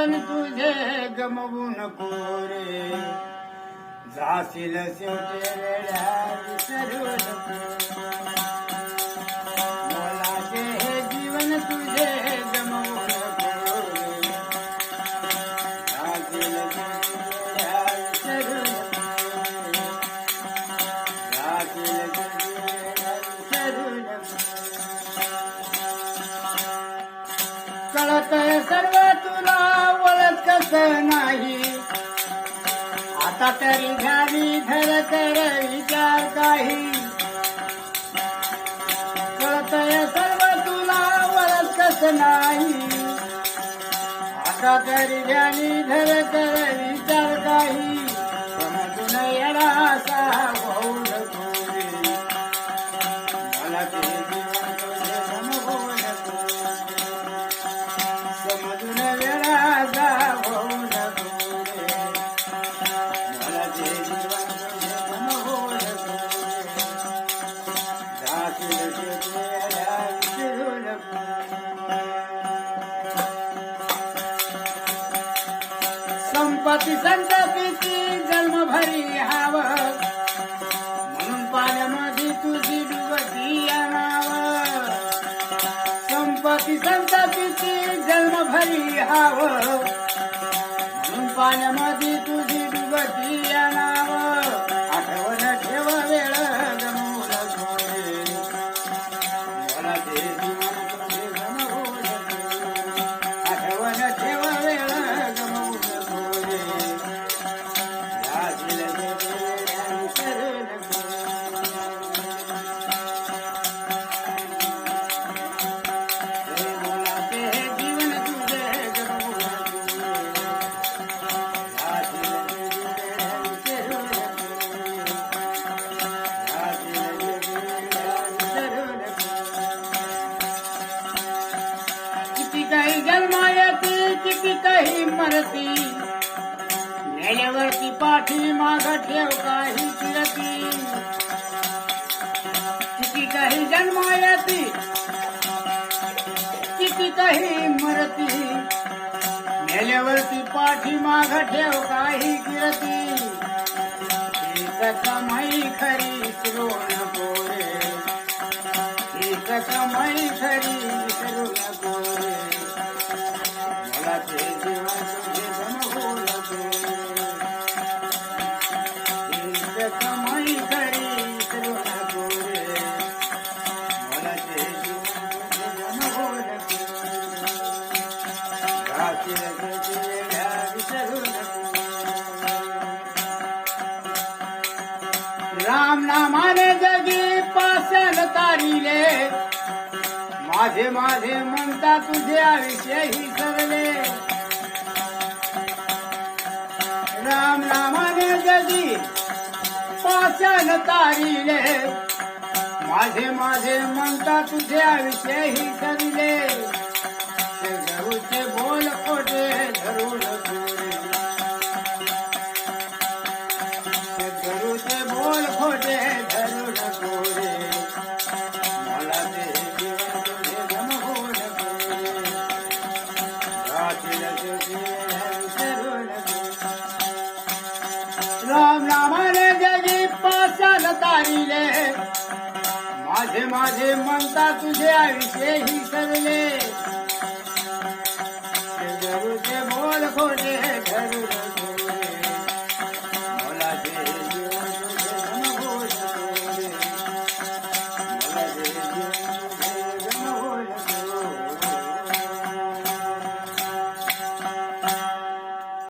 तुझे नको रे मोलाचे हे जीवन तुझे विसरू नको कळत सर्व तुला ओळख कस नाही. आता तरी घ्यावी धर तर विचार काही. कळतय सर्व तुला ओळख कस नाही. आता तरी घ्यावी धर तर विचार संपत्ती संततीची जन्मभरी हाव म्हणून पाण्यामध्ये तुझी डुबती आणाव. संपत्ती संततीची जन्मभरी हाव म्हणून पाण्यामध्ये तुझी डुबती चिरती. मेल्यावरती पाठी माग ठेव काही चिरती. किती काही जन्मायती. किती काही मरती. मेल्यावरती पाठी माग ठेव काही चिरती. एक खरी श्रोण गोरे. रे एक कमाई खरी श्रोण गोरे. मला ते जीवन राम नामाने जगी पासन तारिले. माझे माझे म्हणता तुझ्या विषयी सरले राम नामाने जगी पासन तारिले. माझे माझे म्हणता तुझ्या विषयी सरले माझे माझे म्हणता तुझे आयुष्य ही सरले ते बोल खोटे धरू